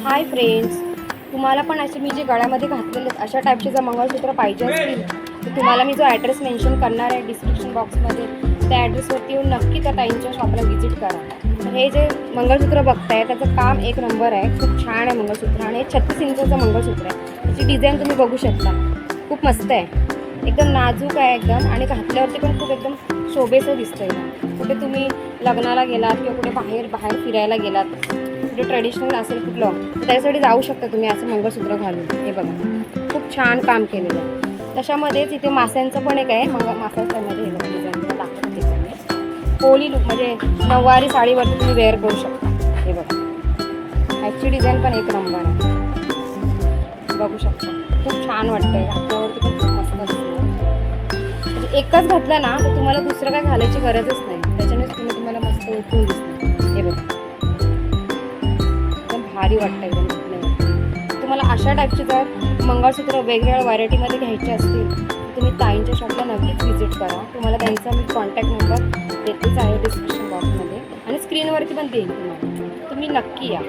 Hi friends तुम्हाला पण असे मी जे गळ्यामध्ये घातलेले अशा टाईपचे जर मंगळसूत्र पाहिजे असतील तर तुम्हाला मी जो ॲड्रेस मेन्शन करणार आहे डिस्क्रिप्शन बॉक्समध्ये त्या ॲड्रेसवरती येऊन नक्की त्या ताईंच्या शॉपला व्हिजिट करा. तर हे जे मंगळसूत्र बघताय त्याचं काम एक नंबर आहे. खूप छान आहे मंगळसूत्र आणि हे छत्तीस इंचाचं मंगळसूत्र आहे त्याची डिझाईन तुम्ही बघू शकता. खूप मस्त आहे. एकदम नाजूक आहे एकदम आणि घातल्यावरती पण खूप एकदम शोभेचं दिसतं आहे कुठे तुम्ही लग्नाला गेलात किंवा कुठे बाहेर बाहेर फिरायला गेलात कुठे ट्रेडिशनल असेल कुठलं तर त्याच्यासाठी जाऊ शकता तुम्ही असं मंगळसूत्र घालून. हे बघा. खूप छान काम केलेलं आहे. तशामध्येच इथे मास्यांचं पण एक आहे. मग मास्यांच्यामध्ये हे बघा डिझाईन दाखवते लुक म्हणजे नऊवारी साडीवरती तुम्ही वेअर करू शकता. हे बघा. ॲक्च्युली डिझाईन पण एक नंबर आहे. बघू शकता. खूप छान वाटतंय. आपल्यावरती पण खूप मस्त असतं म्हणजे एकच घातलं ना तर तुम्हाला दुसरं काय घालायची गरजच नाही. त्याच्यानेच तुम्ही तुम्हाला मस्त उठून दिसतं हे बघा. भारी वाटतं एकदम तुम्हाला अशा टाईपचे जर मंगळसूत्र वेगवेगळ्या व्हरायटीमध्ये घ्यायचे असतील तर तुम्ही ताईंच्या शॉपला नक्कीच व्हिजिट करा. तुम्हाला त्यांचा मी कॉन्टॅक्ट नंबर देतेच आहे डिस्क्रिप्शन बॉक्समध्ये आणि स्क्रीनवरती पण देईन तुम्हाला. तुम्ही नक्की या.